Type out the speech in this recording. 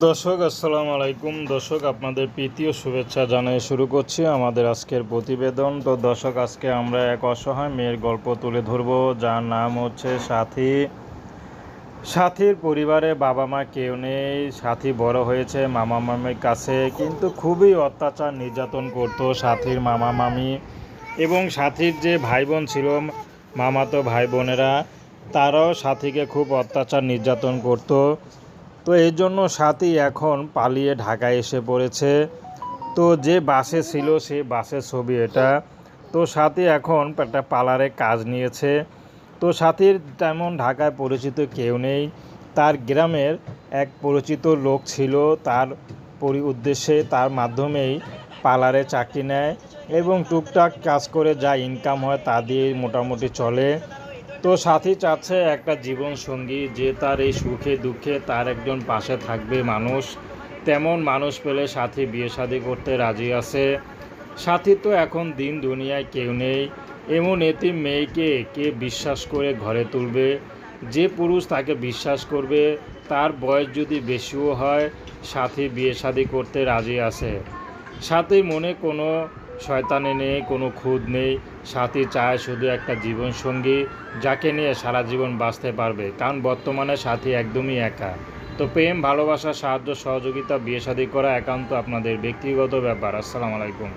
দর্শক, আসসালামু আলাইকুম। দর্শক, আপনাদের প্রীতি ও শুভেচ্ছা জানিয়ে শুরু করছি আমাদের আজকের প্রতিবেদন। তো দর্শক, আজকে আমরা এক অসহায় মেয়ের গল্প তুলে ধরব। যার নাম হচ্ছে সাথী। সাথীর পরিবারে বাবা মা কেউ নেই। সাথী বড় হয়েছে মামা মামির কাছে, কিন্তু খুবই অত্যাচার নির্যাতন করতো সাথীর মামা মামি। এবং সাথীর যে ভাই বোন ছিল, মামাতো ভাই বোনেরা তারাও সাথীকে খুব অত্যাচার নির্যাতন করতো। তো এই জন্য সাথী এখন পালিয়ে ঢাকায় এসে পড়েছে। তো যে বাসে ছিল সে বাসের ছবি এটা। তো সাথী এখন একটা পার্লারে কাজ নিয়েছে। তো সাথীর তেমন ঢাকায় পরিচিত কেউ নেই। তার গ্রামের এক পরিচিত লোক ছিল। তার পরি উদ্দেশ্যে তার মাধ্যমেই পার্লারে চাকরি নেয় এবং টুকটাক কাজ করে যা ইনকাম হয় তা দিয়ে মোটামুটি চলে। তো সাথী চাচ্ছে একটা জীবন সঙ্গী যে তার এই সুখে দুঃখে তার একজন পাশে থাকবে মানুষ। তেমন মানুষ পেলে সাথী বিয়ে শাদি করতে রাজি আছে। সাথী তো এখন দিন দুনিয়ায় কেউ নেই। এমন এতিম মেয়েকে কে বিশ্বাস করে ঘরে তুলবে? যে পুরুষ তাকে বিশ্বাস করবে, তার বয়স যদি বেশিও হয়, সাথী বিয়ে শাদি করতে রাজি আছে। সাথী মনে কোনো শয়তানি নেই, কোনো খুদ নেই, সাথী চায় শুধু একটা জীবনসঙ্গী যাকে নিয়ে সারা জীবন বাঁচতে পারবে। কারণ বর্তমানে সাথী একদমই একা। তো প্রেম, ভালোবাসা, সাহায্য, সহযোগিতা, বিয়ে শাদী করা একান্ত আপনাদের ব্যক্তিগত ব্যাপার। আসসালামু আলাইকুম।